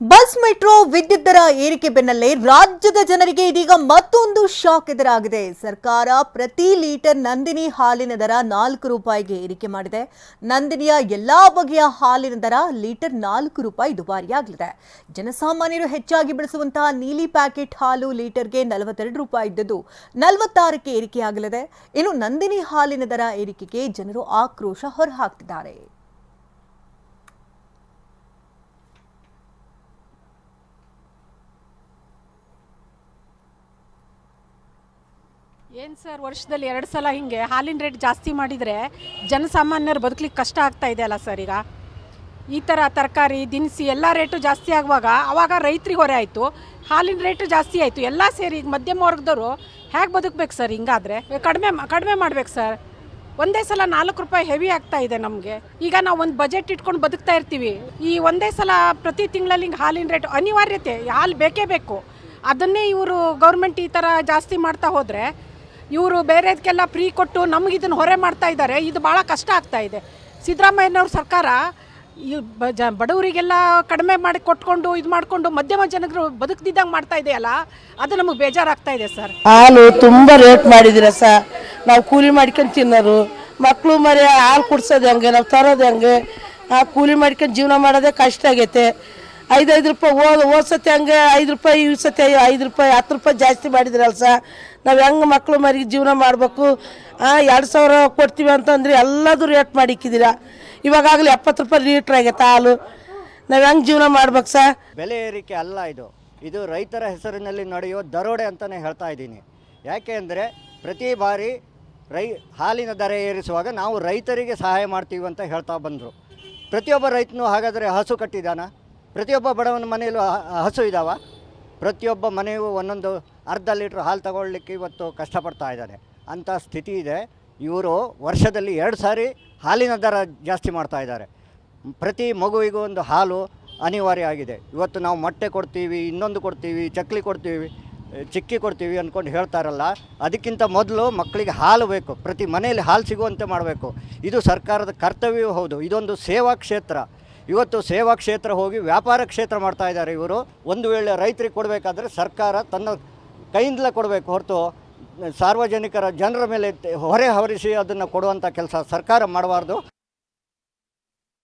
Bus, metro, ವಿದ್ಯುತ್ ದರ ಏರಿಕೆ ಬೆನ್ನಲ್ಲೇ ರಾಜ್ಯದ ಜನರಿಗೆ ಇದೀಗ ಮತ್ತೊಂದು ಶಾಕ್ ಎದುರಾಗಿದೆ. ಸರ್ಕಾರ ಪ್ರತಿ ಲೀಟರ್ ನಂದಿನಿ ಹಾಲಿನ ದರ ನಾಲ್ಕು ರೂಪಾಯಿಗೆ ಏರಿಕೆ ಮಾಡಿದೆ. ನಂದಿನಿಯ ಎಲ್ಲಾ ಬಗೆಯ ಹಾಲಿನ ದರ ಲೀಟರ್ ನಾಲ್ಕು ರೂಪಾಯಿ ದುಬಾರಿಯಾಗಲಿದೆ. ಜನಸಾಮಾನ್ಯರು ಹೆಚ್ಚಾಗಿ ಬಳಸುವಂತಹ ನೀಲಿ ಪ್ಯಾಕೆಟ್ ಹಾಲು ಲೀಟರ್ಗೆ ನಲವತ್ತೆರಡು ರೂಪಾಯಿ ಇದ್ದದ್ದು ನಲವತ್ತಾರಕ್ಕೆ ಏರಿಕೆಯಾಗಲಿದೆ. ಇನ್ನು ನಂದಿನಿ ಹಾಲಿನ ದರ ಏರಿಕೆಗೆ ಜನರು ಆಕ್ರೋಶ ಹೊರಹಾಕ್ತಿದ್ದಾರೆ. ಏನು ಸರ್ ವರ್ಷದಲ್ಲಿ ಎರಡು ಸಲ ಹಿಂಗೆ ಹಾಲಿನ ರೇಟ್ ಜಾಸ್ತಿ ಮಾಡಿದರೆ ಜನಸಾಮಾನ್ಯರು ಬದುಕಲಿಕ್ಕೆ ಕಷ್ಟ ಆಗ್ತಾ ಇದೆ ಅಲ್ಲ ಸರ್ ಈಗ? ಈ ಥರ ತರಕಾರಿ, ದಿನಸಿ ಎಲ್ಲ ರೇಟು ಜಾಸ್ತಿ ಆಗುವಾಗ ಅವಾಗ ರೈತರಿಗೆ ಹೊರೆ ಆಯಿತು. ಹಾಲಿನ ರೇಟು ಜಾಸ್ತಿ ಆಯಿತು. ಎಲ್ಲ ಸೇರಿ ಈಗ ಮಧ್ಯಮ ವರ್ಗದವರು ಹೇಗೆ ಬದುಕಬೇಕು ಸರ್ ಹಿಂಗಾದರೆ? ಕಡಿಮೆ ಕಡಿಮೆ ಮಾಡ್ಬೇಕು ಸರ್ ಒಂದೇ ಸಲ ನಾಲ್ಕು ರೂಪಾಯಿ ಹೆವಿ ಆಗ್ತಾ ಇದೆ ನಮಗೆ. ಈಗ ನಾವು ಒಂದು ಬಜೆಟ್ ಇಟ್ಕೊಂಡು ಬದುಕ್ತಾ ಇರ್ತೀವಿ. ಈ ಒಂದೇ ಸಲ ಪ್ರತಿ ತಿಂಗಳಲ್ಲಿ ಹಿಂಗೆ ಹಾಲಿನ ರೇಟ್ ಅನಿವಾರ್ಯತೆ. ಹಾಲು ಬೇಕೇ ಬೇಕು. ಅದನ್ನೇ ಇವರು ಗೌರ್ಮೆಂಟ್ ಈ ಥರ ಜಾಸ್ತಿ ಮಾಡ್ತಾ ಹೋದರೆ ಇವರು ಬೇರೆದಕ್ಕೆಲ್ಲ ಫ್ರೀ ಕೊಟ್ಟು ನಮ್ಗೆ ಇದನ್ನು ಹೊರೆ ಮಾಡ್ತಾ ಇದ್ದಾರೆ ಇದು ಭಾಳ ಕಷ್ಟ ಆಗ್ತಾ ಇದೆ. ಸಿದ್ದರಾಮಯ್ಯನವ್ರ ಸರ್ಕಾರ ಈ ಜ ಬಡವರಿಗೆಲ್ಲ ಕಡಿಮೆ ಮಾಡಿ ಕೊಟ್ಕೊಂಡು, ಇದು ಮಾಡಿಕೊಂಡು ಮಧ್ಯಮ ಜನಗಳು ಬದುಕ್ತಿದ್ದಂಗೆ ಮಾಡ್ತಾ ಇದೆಯಲ್ಲ, ಅದು ನಮಗೆ ಬೇಜಾರಾಗ್ತಾ ಇದೆ ಸರ್. ಹಾಲು ತುಂಬ ರೇಟ್ ಮಾಡಿದ್ದೀರ ಸರ್. ನಾವು ಕೂಲಿ ಮಾಡ್ಕೊಂಡು ತಿನ್ನೋರು ಮಕ್ಕಳು ಮರಿ ಹಾಲು ಕುಡ್ಸೋದು ಹೆಂಗೆ, ನಾವು ತರೋದು ಹೆಂಗೆ, ಆ ಕೂಲಿ ಮಾಡ್ಕೊಂಡು ಜೀವನ ಮಾಡೋದೇ ಕಷ್ಟ ಆಗೈತೆ. ಐದೈದು ರೂಪಾಯಿ ಓದ್ ಹೋದ ಸತಿ ಹಂಗೆ ಐದು ರೂಪಾಯಿ ಈ ಸತಿ ಐದು ರೂಪಾಯಿ ಹತ್ತು ರೂಪಾಯಿ ಜಾಸ್ತಿ ಮಾಡಿದ್ರಲ್ಲ ಸ ನಾವು ಹೆಂಗೆ ಮಕ್ಕಳು ಮರಿಗೆ ಜೀವನ ಮಾಡಬೇಕು? ಎರಡು ಸಾವಿರ ಕೊಡ್ತೀವಿ ಅಂತಂದ್ರೆ ಎಲ್ಲದೂ ರೇಟ್ ಮಾಡಿಕ್ಕಿದ್ದೀರ ಇವಾಗಲೇ ಎಪ್ಪತ್ತು ರೂಪಾಯಿ ಲೀಟ್ರ್ ಆಗೈತೆ ಹಾಲು. ನಾವು ಹೆಂಗೆ ಜೀವನ ಮಾಡ್ಬೇಕು ಸರ್? ಬೆಲೆ ಏರಿಕೆ ಅಲ್ಲ ಇದು. ಇದು ರೈತರ ಹೆಸರಿನಲ್ಲಿ ನಡೆಯುವ ದರೋಡೆ ಅಂತಲೇ ಹೇಳ್ತಾ ಇದ್ದೀನಿ. ಯಾಕೆ ಅಂದರೆ ಪ್ರತಿ ಬಾರಿ ರೈ, ಹಾಲಿನ ದರ ಏರಿಸುವಾಗ ನಾವು ರೈತರಿಗೆ ಸಹಾಯ ಮಾಡ್ತೀವಿ ಅಂತ ಹೇಳ್ತಾ ಬಂದರು. ಪ್ರತಿಯೊಬ್ಬ ರೈತನು ಹಾಗಾದರೆ ಹಸು ಕಟ್ಟಿದಾನ? ಪ್ರತಿಯೊಬ್ಬ ಬಡವನ ಮನೆಯಲ್ಲೂ ಹಸು ಇದ್ದಾವ ಪ್ರತಿಯೊಬ್ಬ ಮನೆಯೂ ಒಂದೊಂದು ಅರ್ಧ ಲೀಟ್ರ್ ಹಾಲು ತಗೊಳ್ಳಿಕ್ಕೆ ಇವತ್ತು ಕಷ್ಟಪಡ್ತಾ ಇದ್ದಾರೆ. ಅಂಥ ಸ್ಥಿತಿ ಇದೆ. ಇವರು ವರ್ಷದಲ್ಲಿ ಎರಡು ಸಾರಿ ಹಾಲಿನ ದರ ಜಾಸ್ತಿ ಮಾಡ್ತಾ ಇದ್ದಾರೆ. ಪ್ರತಿ ಮಗುವಿಗೂ ಒಂದು ಹಾಲು ಅನಿವಾರ್ಯ ಆಗಿದೆ. ಇವತ್ತು ನಾವು ಮೊಟ್ಟೆ ಕೊಡ್ತೀವಿ, ಇನ್ನೊಂದು ಕೊಡ್ತೀವಿ, ಚಕ್ಲಿ ಕೊಡ್ತೀವಿ, ಚಿಕ್ಕಿ ಕೊಡ್ತೀವಿ ಅಂದ್ಕೊಂಡು ಹೇಳ್ತಾರಲ್ಲ, ಅದಕ್ಕಿಂತ ಮೊದಲು ಮಕ್ಕಳಿಗೆ ಹಾಲು ಬೇಕು. ಪ್ರತಿ ಮನೆಯಲ್ಲಿ ಹಾಲು ಸಿಗುವಂತೆ ಮಾಡಬೇಕು. ಇದು ಸರ್ಕಾರದ ಕರ್ತವ್ಯವೂ ಹೌದು. ಇದೊಂದು ಸೇವಾ ಕ್ಷೇತ್ರ. ಇವತ್ತು ಸೇವಾ ಕ್ಷೇತ್ರ ಹೋಗಿ ವ್ಯಾಪಾರ ಕ್ಷೇತ್ರ ಮಾಡ್ತಾ ಇದ್ದಾರೆ ಇವರು. ಒಂದು ವೇಳೆ ರೈತರಿಗೆ ಕೊಡಬೇಕಾದ್ರೆ ಸರ್ಕಾರ ತನ್ನ ಕೈಯಿಂದಲೇ ಕೊಡಬೇಕು ಹೊರತು ಸಾರ್ವಜನಿಕರ ಜನರ ಮೇಲೆ ಹೊರೆ ಹೊರಿಸಿ ಅದನ್ನು ಕೊಡುವಂಥ ಕೆಲಸ ಸರ್ಕಾರ ಮಾಡಬಾರ್ದು.